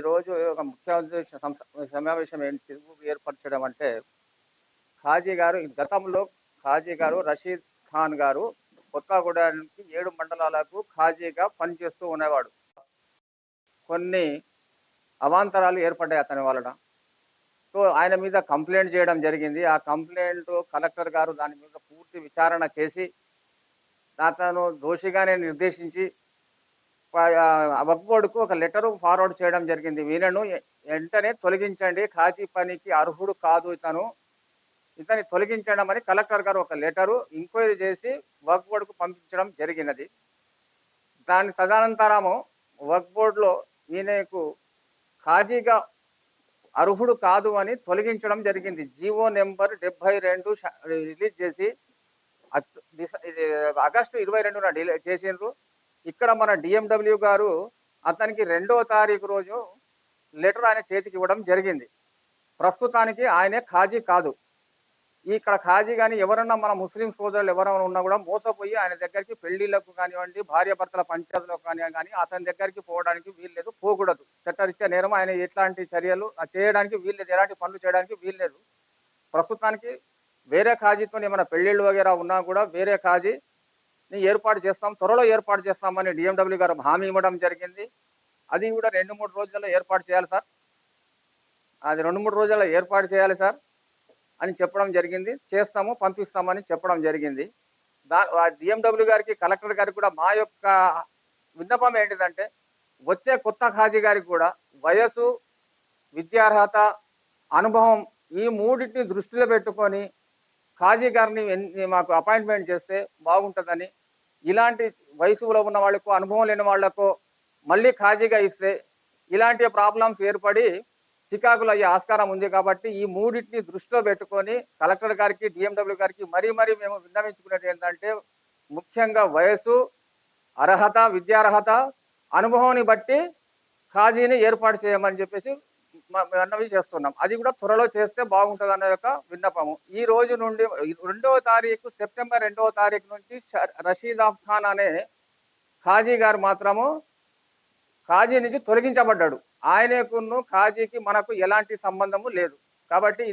ఈరోజు ఒక ముఖ్య ఉద్దేశం సమావేశం ఏంటి తిరుగు ఏర్పరచడం అంటే ఖాజీ గారు గతంలో ఖాజీ గారు రషీద్ ఖాన్ గారు కొత్తగూడానికి ఏడు మండలాలకు ఖాజీగా పనిచేస్తూ ఉండేవాడు కొన్ని అవాంతరాలు ఏర్పడ్డాయి అతని వలన. సో ఆయన మీద కంప్లైంట్ చేయడం జరిగింది. ఆ కంప్లైంట్ కలెక్టర్ గారు దాని మీద పూర్తి విచారణ చేసి అతను దోషిగానే నిర్దేశించి వక్ ఒక లెటర్ ఫార్వర్డ్ చేయడం జరిగింది. వీళ్ళను వెంటనే తొలగించండి. ఖాజీ పనికి అర్హుడు కాదు ఇతను. ఇతన్ని తొలగించడం అని కలెక్టర్ గారు ఒక లెటరు ఎంక్వైరీ చేసి వర్క్ బోర్డుకు పంపించడం జరిగినది. దాని తదనంతరము వర్క్ బోర్డులో ఈయనకు ఖాజీగా అర్హుడు కాదు అని తొలగించడం జరిగింది. జీవో నెంబర్ డెబ్బై రెండు రిలీజ్ చేసి ఇది ఆగస్టు ఇరవై రెండున డిలే చేసిండ్రు. ఇక్కడ మన డిఎండబ్ల్యూ గారు అతనికి రెండో తారీఖు రోజు లెటర్ ఆయన చేతికి ఇవ్వడం జరిగింది. ప్రస్తుతానికి ఆయనే ఖాజీ కాదు. ఇక్కడ ఖాజీ కానీ ఎవరన్నా మన ముస్లిం సోదరులు ఎవరైనా ఉన్నా కూడా మోసపోయి ఆయన దగ్గరికి పెళ్ళిళ్ళకు కానివ్వండి భార్యభర్తల పంచాయతీలకు కానివ్వండి కానీ అతని దగ్గరికి పోవడానికి వీల్లేదు పోకూడదు. చట్టరీత్యా నేరం ఆయన ఎట్లాంటి చర్యలు చేయడానికి వీల్లేదు ఎలాంటి పనులు చేయడానికి వీల్లేదు ప్రస్తుతానికి వేరే ఖాజీతో ఏమైనా పెళ్ళిళ్ళు వగేరా ఉన్నా కూడా వేరే ఖాజీ ఏర్పాటు చేస్తాం త్వరలో ఏర్పాటు చేస్తామని డిఎండబ్ల్యూ గారు హామీ ఇవ్వడం జరిగింది. అది కూడా రెండు మూడు రోజుల్లో ఏర్పాటు చేయాలి సార్. అది రెండు మూడు రోజుల్లో ఏర్పాటు చేయాలి సార్ అని చెప్పడం జరిగింది. చేస్తాము పంపిస్తామని చెప్పడం జరిగింది. దా డిఎండబ్ల్యూ గారికి కలెక్టర్ గారికి కూడా మా యొక్క విన్నపం ఏంటిదంటే వచ్చే కొత్త ఖాజీ గారికి కూడా వయసు విద్యార్హత అనుభవం ఈ మూడింటిని దృష్టిలో పెట్టుకొని ఖాజీ గారిని మాకు అపాయింట్మెంట్ చేస్తే బాగుంటుందని ఇలాంటి వయసులో ఉన్న వాళ్ళకు అనుభవం లేని వాళ్ళకు మళ్ళీ ఖాజీగా ఇస్తే ఇలాంటి ప్రాబ్లమ్స్ ఏర్పడి చికాకులు అయ్యే ఆస్కారం ఉంది కాబట్టి ఈ మూడింటిని దృష్టిలో పెట్టుకొని కలెక్టర్ గారికి డిఎండబ్ల్యూ గారికి మరీ మరీ మేము విన్నవించుకునేది ఏంటంటే ముఖ్యంగా వయసు అర్హత విద్యార్హత అనుభవాన్ని బట్టి ఖాజీని ఏర్పాటు చేయమని చెప్పేసి మనవి చేస్తున్నాం. అది కూడా త్వరలో చేస్తే బాగుంటుంది అనే యొక్క విన్నపము. ఈ రోజు నుండి రెండవ తారీఖు సెప్టెంబర్ రెండవ తారీఖు నుంచి రషీద్ అఫ్ ఖాన్ అనే ఖాజీ గారు మాత్రము ఖాజీ నుంచి తొలగించబడ్డాడు. ఆయనకును ఖాజీకి మనకు ఎలాంటి సంబంధము లేదు. కాబట్టి